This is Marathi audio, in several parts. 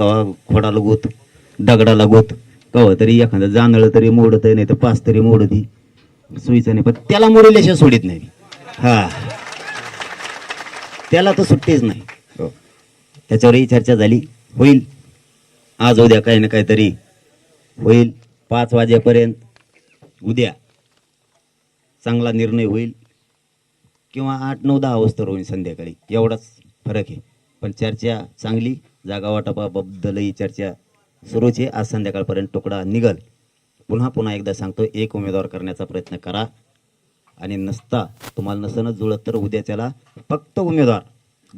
खोडाला गोत दगडाला गोत कवा तरी एखादं जाणळ तरी मोडत नाही तर पाच तरी मोडती. सुईचं नाही पण त्याला मोडल्याशिवाय सोडित नाही. हा. त्याला तर सुट्टीच नाही. हो. त्याच्यावरही चर्चा झाली. होईल. आज उद्या काही ना काहीतरी होईल. पाच वाजेपर्यंत उद्या चांगला निर्णय होईल. किंवा आठ नऊ दहा वाजता होईल संध्याकाळी. एवढाच फरक आहे. पण चर्चा चांगली. जागा वाटपाबद्दलही चर्चा सुरूच आहे. आज संध्याकाळपर्यंत तुकडा निघल. पुन्हा पुन्हा एकदा सांगतो एक उमेदवार करण्याचा प्रयत्न करा. आणि नसता तुम्हाला नसणं जुळत तर उद्याच्याला फक्त उमेदवार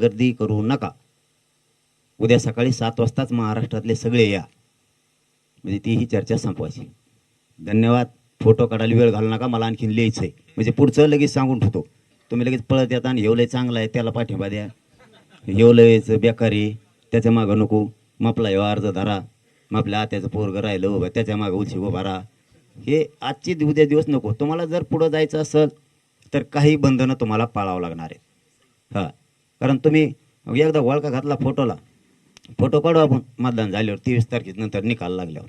गर्दी करू नका. उद्या सकाळी सात वाजताच महाराष्ट्रातले सगळे या. म्हणजे ती ही चर्चा संपवायची. धन्यवाद. फोटो काढायला वेळ घालू नका. मला आणखीन लिहायचं आहे म्हणजे पुढचं लगेच सांगून ठेवतो. तुम्ही लगेच पळत येता आणि येवलंय चांगलं आहे त्याला पाठिंबा द्या. हेवलंयचं बेकारी त्याच्या मागं नको. मापला यो अर्ज धरा. मापल्या आत्याचं पोरगं राहिलं उभं. त्याच्या मागं उलशी उभा राहा. हे आजचे उद्या दिवस नको. तुम्हाला जर पुढं जायचं असेल तर काही बंधनं तुम्हाला पाळावं लागणार आहेत. हां. कारण तुम्ही एकदा वळका घातला फोटोला. फोटो काढू आपण. मतदान झाल्यावर तेवीस तारखेनंतर निकाल लागल्यावर.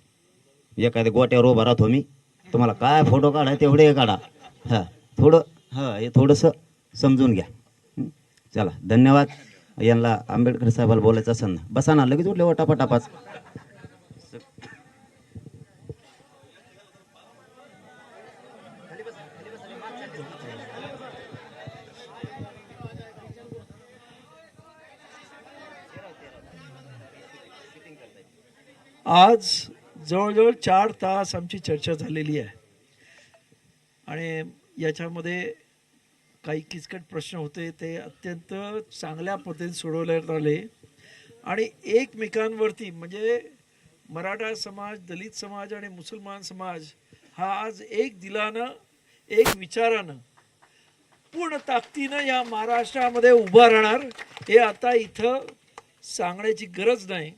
एखाद्या गोट्यावर उभा राहतो मी. तुम्हाला काय फोटो काढा तेवढे काढा. हां. थोडं हां हे थोडंसं समजून घ्या. चला. धन्यवाद. यांना आंबेडकर साहेबाला बोलायचं असेल ना. बसा ना लगेच उठले हो, टापाटापाच. आज जवळजवळ चार तास आमची चर्चा झालेली आहे. आणि याच्यामध्ये काही किचकट प्रश्न होते ते अत्यंत चांगल्या पद्धतीने सोडवण्यात आले. आणि एकमेकांवरती म्हणजे मराठा समाज दलित समाज आणि मुसलमान समाज हा आज एक दिलानं एक विचारानं पूर्ण ताकदीनं या महाराष्ट्रामध्ये उभा राहणार हे आता इथं सांगण्याची गरज नाही.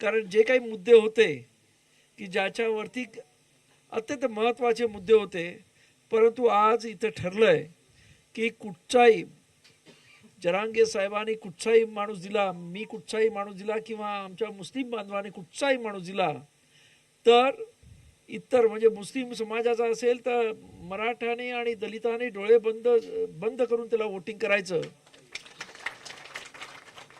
कारण जे काही मुद्दे होते की ज्याच्यावरती अत्यंत महत्त्वाचे मुद्दे होते परंतु आज इथं ठरलं आहे की कुठचाही जरांगे साहेबांनी कुठचाही माणूस दिला मी कुठचाही माणूस दिला किंवा आमच्या मुस्लिम बांधवाने कुठचाही माणूस दिला तर इतर म्हणजे मुस्लिम समाजाचा असेल तर मराठाने आणि दलिताने डोळे बंद बंद करून त्याला वोटिंग करायचं.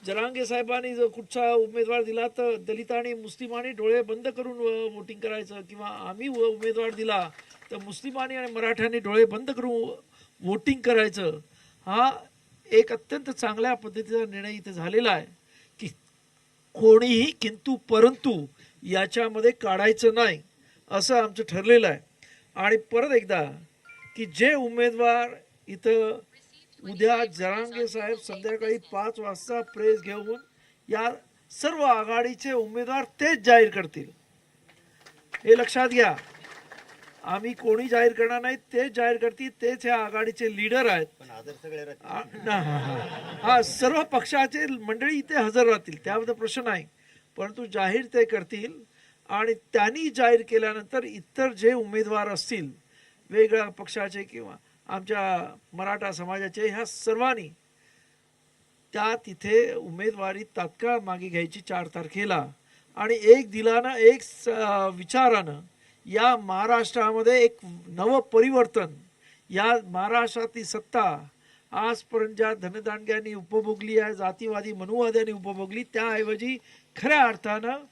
जरांगे साहेबांनी जर कुठचा उमेदवार दिला तर दलितांनी मुस्लिमांनी डोळे बंद करून वोटिंग करायचं किंवा आम्ही उमेदवार दिला तर मुस्लिमांनी आणि मराठ्यांनी डोळे बंद करून वोटिंग करायचं हा एक अत्यंत चांगल्या पद्धतीचा निर्णय इथे झालेला आहे की कोणीही किंतु परंतु याच्यामध्ये काढायचं नाही असं आमचं ठरलेलं आहे. आणि परत एकदा की जे उमेदवार इथं उद्या जरांगे साहेब संध्याकाळी पाच वाजता प्रेस घेऊन या सर्व आघाडीचे उमेदवार तेच जाहीर करतील. हे लक्षात घ्या. आम्ही कोणी जाहीर करणार नाही तेच जाहीर करतील तेच ह्या आघाडीचे लीडर आहेत. हा- सर्व पक्षाचे मंडळी इथे हजर राहतील त्याबद्दल प्रश्न नाही. परंतु जाहीर ते करतील आणि त्यांनी जाहीर केल्यानंतर इतर जे उमेदवार असतील वेगळ्या पक्षाचे किंवा आमच्या मराठा समाजाचे ह्या सर्वांनी त्या तिथे उमेदवारी तात्काळ मागे घ्यायची चार तारखेला. आणि एक दिलानं एक विचारानं या महाराष्ट्रामध्ये एक नवं परिवर्तन या महाराष्ट्रातली सत्ता आजपर्यंत ज्या धनदांडग्यांनी उपभोगली आहे जातीवादी मनुवाद्यांनी उपभोगली त्याऐवजी खऱ्या अर्थानं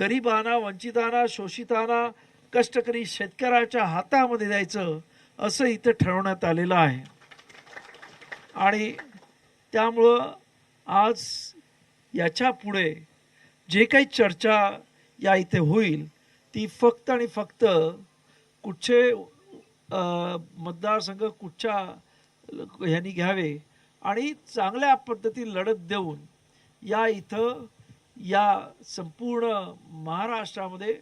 गरिबांना वंचितांना शोषितांना कष्टकरी शेतकऱ्याच्या हातामध्ये द्यायचं असं इथं ठरवण्यात आलेलं आहे. आणि त्यामुळं आज याच्यापुढे जे काही चर्चा या इथे होईल ती फक्त आणि फक्त कुठचे मतदारसंघ कुठच्या ह्यांनी घ्यावे आणि चांगल्या पद्धतीने लढत देऊन या इथं या संपूर्ण महाराष्ट्रामध्ये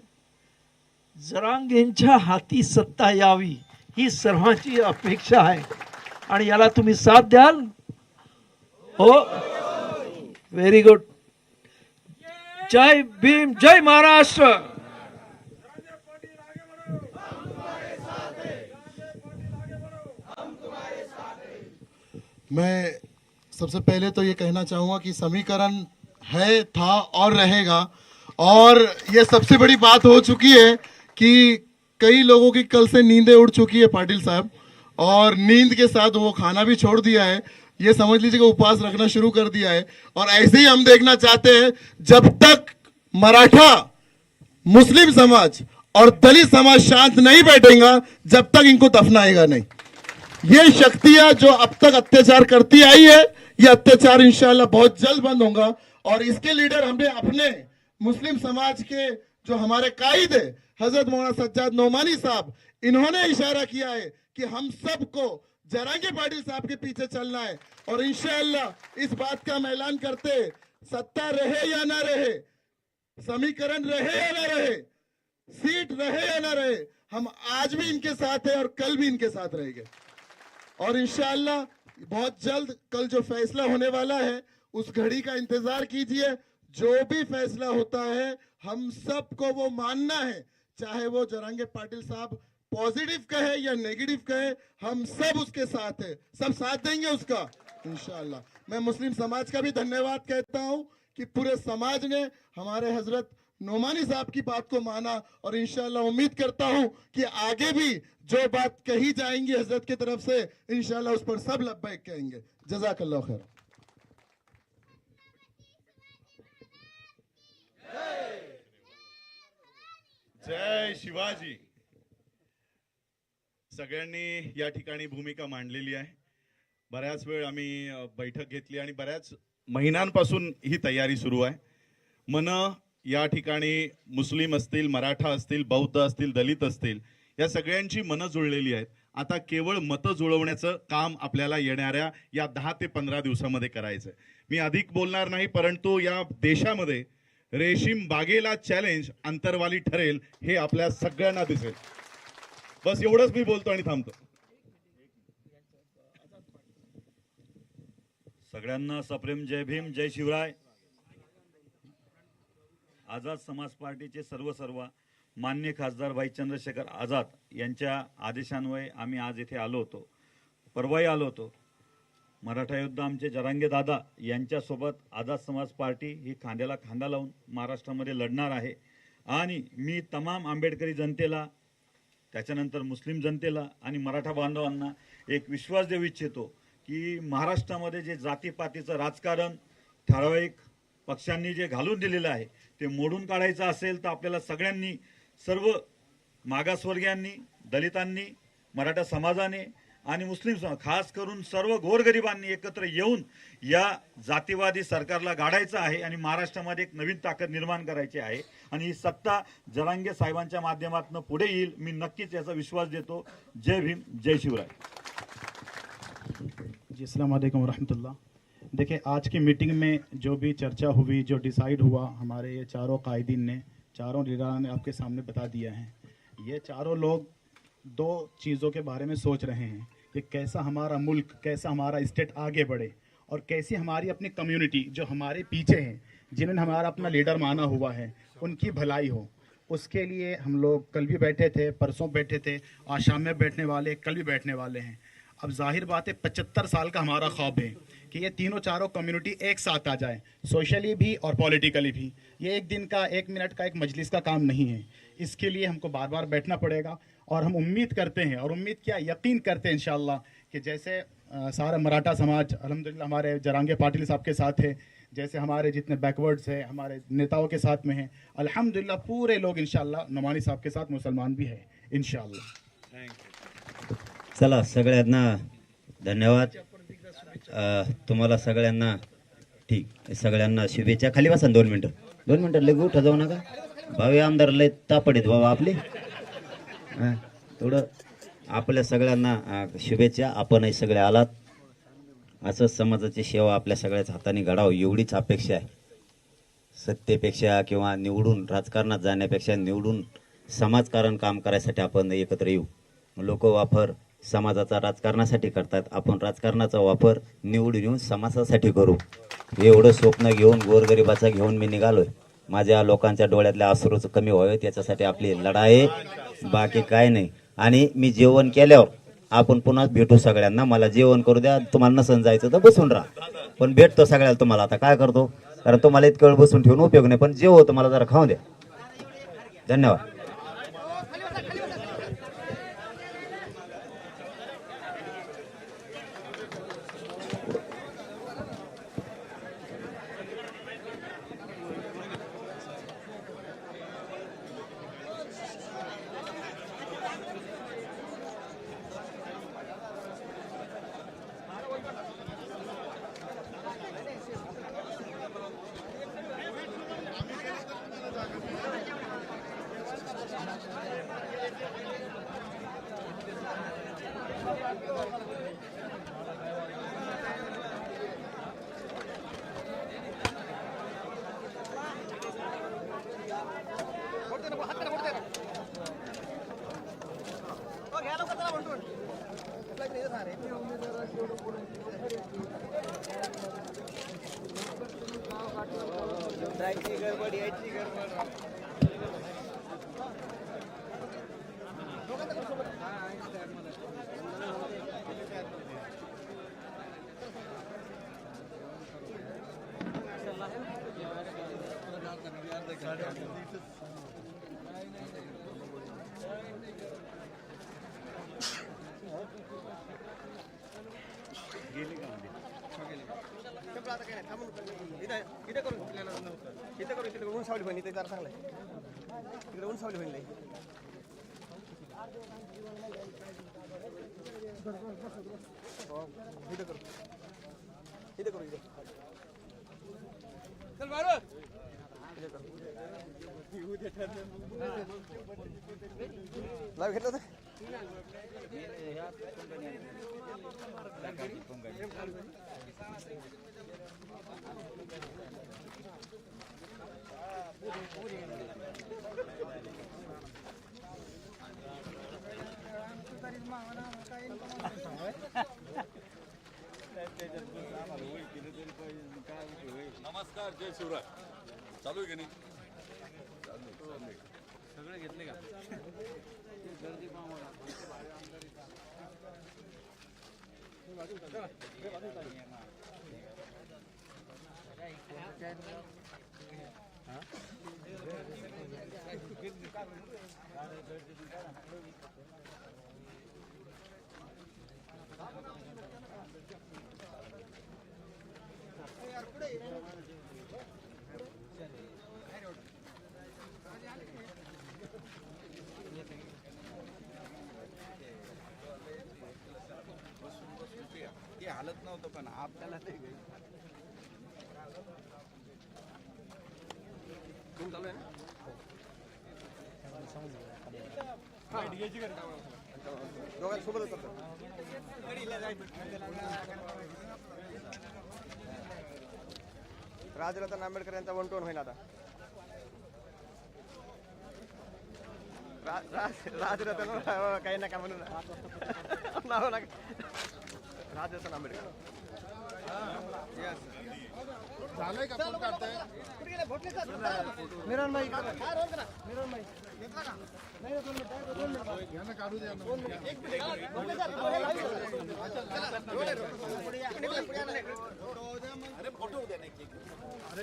जरांगेंच्या हाती सत्ता यावी ही सर्वांची अपेक्षा आहे. आणि याला तुम्ही साथ द्याल? हो. व्हेरी गुड जय भीम जय महाराष्ट्र. मैं सबसे पहले तो ये कहना चाहूँगा कि समीकरण है, था और रहेगा। और ये सबसे बड़ी बात हो चुकी है कि कई लोगों की कल से नींदें उड़ चुकी है पाटिल साहब, और नींद के साथ वो खाना भी छोड़ दिया है। ये समझ लीजिए कि उपवास रखना शुरू कर दिया है। और ऐसे ही हम देखना चाहते हैं, जब तक मराठा, मुस्लिम समाज और दलित समाज शांत नहीं बैठेगा, जब तक इनको दफनाएगा नहीं। ये शक्तियाँ जो अब तक अत्याचार करती आई है। ये अत्याचार इंशाल्लाह बहुत जल्द बंद होगा। और इसके लीडर हमने अपने मुस्लिम समाज के जो हमारे कायद है, हज़रत मौलाना सज्जाद नोमानी साहब, इन्होंने इशारा किया है कि हम सबको जरांगे पाटिल साहब के पीछे चलना है। और इंशाल्लाह इस बात का हम ऐलान करते सत्ता रहे या ना रहे, समीकरण रहे या ना रहे, सीट रहे या ना रहे, हम आज भी इनके साथ है और कल भी इनके साथ रहेंगे। और इंशाल्लाह बहुत जल्द कल जो फैसला होने वाला है उस घड़ी का इंतजार कीजिए। जो भी फैसला होता है हम सबको वो मानना है चाहे वो जरांगे पाटिल साहब पॉजिटिव कहे या नेगेटिव कहे हम सब उसके साथ है। सब साथ देंगे उसका इंशाल्लाह। मैं मुस्लिम समाज का भी धन्यवाद कहता हूँ कि पूरे समाज ने हमारे हजरत नोमानी साहब की बात को माना और इंशाल्लाह उम्मीद करता हूं कि आगे भी जो बात कही जाएंगी हजरत की तरफ से इंशाल्लाह उस पर सब लब्बैक कहेंगे। जजाकल्ला खैर। जय शिवाजी। सगळ्यांनी या ठिकाणी भूमिका मांडलेली आहे. बऱ्याच वेळ आम्ही बैठक घेतली आणि बऱ्याच महिन्यांपासून ही तयारी सुरू आहे. मन या ठिकाणी मुस्लिम असतील मराठा असतील बौद्ध असतील दलित असतील या सगळ्यांची मनं जुळलेली आहेत. आता केवळ मतं जुळवण्याचं काम आपल्याला येणाऱ्या या दहा ते पंधरा दिवसामध्ये करायचं आहे मी अधिक बोलणार नाही परंतु या देशामध्ये रेशीम बागेला चॅलेंज अंतरवाली ठरेल हे आपल्या सगळ्यांना दिसेल. बस एवढंच मी बोलतो आणि थांबतो. सगळ्यांना सप्रेम जय भीम जय शिवराय. आझाद समाज पार्टीचे सर्व सर्व मान्य खासदार भाई चंद्रशेखर आझाद यांच्या आदेशान्वये आम्ही आज इथे आलो होतो. परवाही आलो होतो. मराठा युद्ध आमचे जरांगे दादा यांच्यासोबत आझाद समाज पार्टी ही खांद्याला खांदा लावून महाराष्ट्रामध्ये लढणार आहे. आणि मी तमाम आंबेडकरी जनतेला त्याच्यानंतर मुस्लिम जनतेला आणि मराठा बांधवांना एक विश्वास देऊ इच्छितो की महाराष्ट्रामध्ये जे जातीपातीचं राजकारण ठराविक पक्षांनी जे घालून दिलेलं आहे ते मोडून काढायचं असेल तर आपल्याला सगळ्यांनी सर्व मागासवर्गीयांनी दलितांनी मराठा समाजाने आणि मुस्लिम समाज खास करून सर्व गोरगरिबांनी एकत्र येऊन या जातीवादी सरकारला गाडायचं आहे आणि महाराष्ट्रामध्ये एक नवीन ताकद निर्माण करायची आहे. आणि ही सत्ता जरांगे साहेबांच्या माध्यमातून पुढे येईल मी नक्कीच याचा विश्वास देतो. जय भीम जय शिवराय. जी अस्सलाम वालेकुम रहमतुल्लाह. देखिए, आज की मीटिंग में जो भी चर्चा हुई, जो डिसाइड हुआ, हमारे ये चारों कायदीन ने, चारों लीडर ने आपके सामने बता दिया है। ये चारों लोग दो चीज़ों के बारे में सोच रहे हैं कि कैसा हमारा मुल्क, कैसा हमारा स्टेट आगे बढ़े और कैसी हमारी अपनी कम्युनिटी, जो हमारे पीछे हैं, जिन्होंने हमारा अपना लीडर माना हुआ है, उनकी भलाई हो। उसके लिए हम लोग कल भी बैठे थे, परसों बैठे थे, आज शाम में बैठने वाले, कल भी बैठने वाले हैं। अब ज़ाहिर बात है, पचहत्तर साल का हमारा ख्वाब है। कि ये तीनों चारों कम्युनिटी एक साथ आ जाए सोशली भी और पॉलिटिकली भी। ये एक दिन का, एक मिनट का, एक मजलिस का काम नहीं है। इसके लिए हमको बार बार बैठना पड़ेगा और हम उम्मीद करते हैं और उम्मीद क्या, यकीन करते हैं इंशाल्लाह कि जैसे सारा मराठा समाज अलहमदिल्ला हमारे जरांगे पाटिल साहब के साथ है, जैसे हमारे जितने बैकवर्ड्स हैं, हमारे नेताओं के साथ में हैं, अल्हम्दुलिल्लाह पूरे लोग इंशाल्लाह नुमानी साहब के साथ मुसलमान भी है इंशाल्लाह चला, सगळ्यांना धन्यवाद। तुम्हाला सगळ्यांना ठीक सगळ्यांना शुभेच्छा. खाली बसा दोन मिनटं. दोन मिनटं लगे उठा जाऊ नका. भावी आमदार लय तापडीत बाबा आपले. हा, थोडं आपल्या सगळ्यांना शुभेच्छा. आपणही सगळे आलात. असं समाजाची सेवा आपल्या सगळ्याच हाताने घडावं एवढीच अपेक्षा आहे. सत्तेपेक्षा किंवा निवडून राजकारणात जाण्यापेक्षा निवडून समाजकारण काम करायसाठी आपण एकत्र येऊ. लोक वापर समाजाचा राजकारणासाठी करतात. आपण राजकारणाचा वापर निवडून येऊन समाजासाठी करू. एवढं स्वप्न घेऊन गोरगरिबाचा घेऊन मी निघालोय. माझ्या लोकांच्या डोळ्यातल्या अश्रूच कमी व्हावे त्याच्यासाठी आपली लढाई बाकी काय नाही. आणि मी जेवण केल्यावर आपण पुन्हा भेटू सगळ्यांना. मला जेवण करू द्या. तुम्हाला नसन जायचं तर बसून राहा. पण भेटतो सगळ्याला तुम्हाला. आता काय करतो? कारण तुम्हाला इतकं वेळ बसून ठेवून उपयोग नाही. पण जे तुम्हाला जरा खाऊ द्या. धन्यवाद. जायची गडबड यायची गडबड. गेली का म्हणजे? करून तिथे ऊन सावली नमस्कार जय शिवराय चालू आहे की नाही सगळे घेतले का गर्दी पाहून यार पुढे हालत नव्हतं पण आपल्याला चालू आहे ना दोघांना सोबतच राजरत्न आंबेडकर यांचा वन टोन होईल आता रा- राज- राजरत्न काही नका म्हणून नाव नका राजरत्न आंबेडकर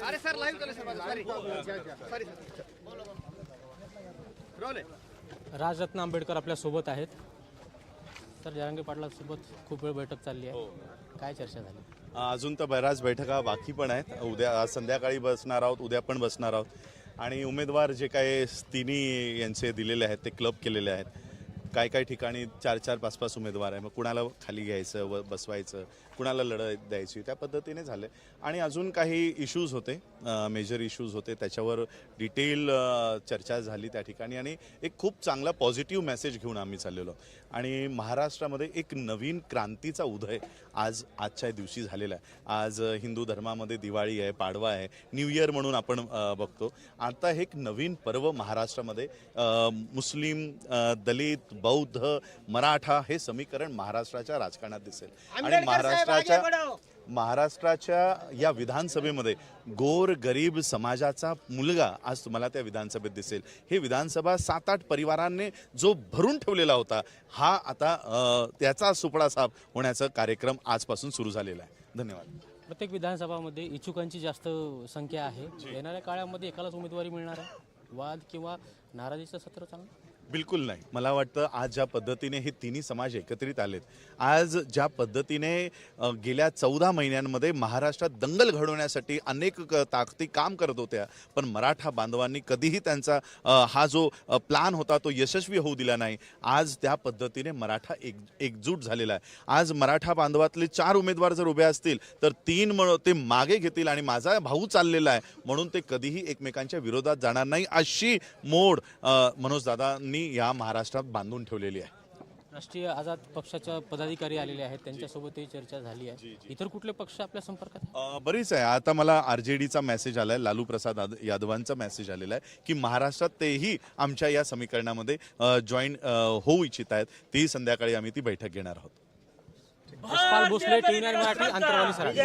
अरे सर लाईव्ह चालेल sir sorry sorry Rajratna Ambedkar आपल्यासोबत आहेत. तर जरांगे पाटलासोबत खूप वेळ बैठक चालली आहे. काय चर्चा झाली? अजून तर बऱ्याच बैठका बाकी पण आहेत. उद्या आज संध्याकाळी बसणार आहोत उद्या पण बसणार आहोत. आणि उमेदवार जे काय तिन्ही यांचे दिलेले आहेत ते क्लब केलेले आहेत. काय काय ठिकाणी चार चार पाच पाच उमेदवार आहे. मग कुणाला खाली घ्यायचं व बसवायचं कुणाला लढत द्यायची त्या पद्धतीने झालं. आणि अजून काही इश्यूज होते मेजर इश्यूज होते. त्याच्यावर डिटेल चर्चा झाली त्या ठिकाणी. आणि एक खूप चांगला पॉझिटिव्ह मेसेज घेऊन आम्ही चाललेलो आणि महाराष्ट्रामध्ये एक नवीन क्रांतीचा उदय आज आजच्या दिवशी झालेला आहे. आज हिंदू धर्मामध्ये दिवाळी आहे पाडवा आहे न्यू इयर म्हणून आपण बघतो. आता हे एक नवीन पर्व महाराष्ट्रामध्ये मुस्लिम दलित बौद्ध मराठा हे समीकरण महाराष्ट्राच्या राजकारणात दिसेल. आणि महाराष्ट्राच्या महाराष्ट्राच्या या विधानसभेमध्ये गोर गरीब समाजाचा मुलगा आज तुम्हाला त्या विधानसभेत दिसेल. हे विधानसभा सात आठ परिवारांनी जो भरून ठेवलेला होता हा आता अ, त्याचा सुपडा साफ होण्याचा कार्यक्रम आजपासून सुरू झालेला आहे. धन्यवाद. प्रत्येक विधानसभामध्ये इच्छुकांची जास्त संख्या आहे. येणाऱ्या काळामध्ये एकालाच उमेदवारी मिळणार आहे. वाद किंवा नाराजीचं सत्र चांगलं बिलकुल नाही. मला वाटतं आज ज्या पद्धतीने हे तिन्ही समाज एकत्रित आलेत आज ज्या पद्धतीने गेल्या चौदा महिन्यांमध्ये महाराष्ट्रात दंगल घडवण्यासाठी अनेक ताकदी काम करत होत्या पण मराठा बांधवांनी कधीही त्यांचा हा जो प्लान होता तो यशस्वी होऊ दिला नाही. आज त्या पद्धतीने मराठा एक एकजूट झालेला आहे. आज मराठा बांधवातले चार उमेदवार जर उभे असतील तर तीन म- ते मागे घेतील आणि माझा भाऊ चाललेला आहे म्हणून ते कधीही एकमेकांच्या विरोधात जाणार नाही. अशी मोड मनोजदादांनी मनोजदादांनी या महाराष्ट्रात बांधून ठेवलेली आहे. राष्ट्रीय आझाद पक्षाच्या पदाधिकारी आलेले आहेत त्यांच्यासोबतही चर्चा झाली आहे. इतर कुठले पक्ष आपल्या संपर्कात बरीच आहे. आता मला आर जे डीचा मेसेज आलाय लालू प्रसाद याद- यादवांचा मेसेज आलेला आहे की महाराष्ट्रात तेही आमच्या या समीकरणामध्ये जॉईन होऊ इच्छित आहेत. ती संध्याकाळी आम्ही ती बैठक घेणार आहोत. भोसले मराठी अंतरवाली सराठी.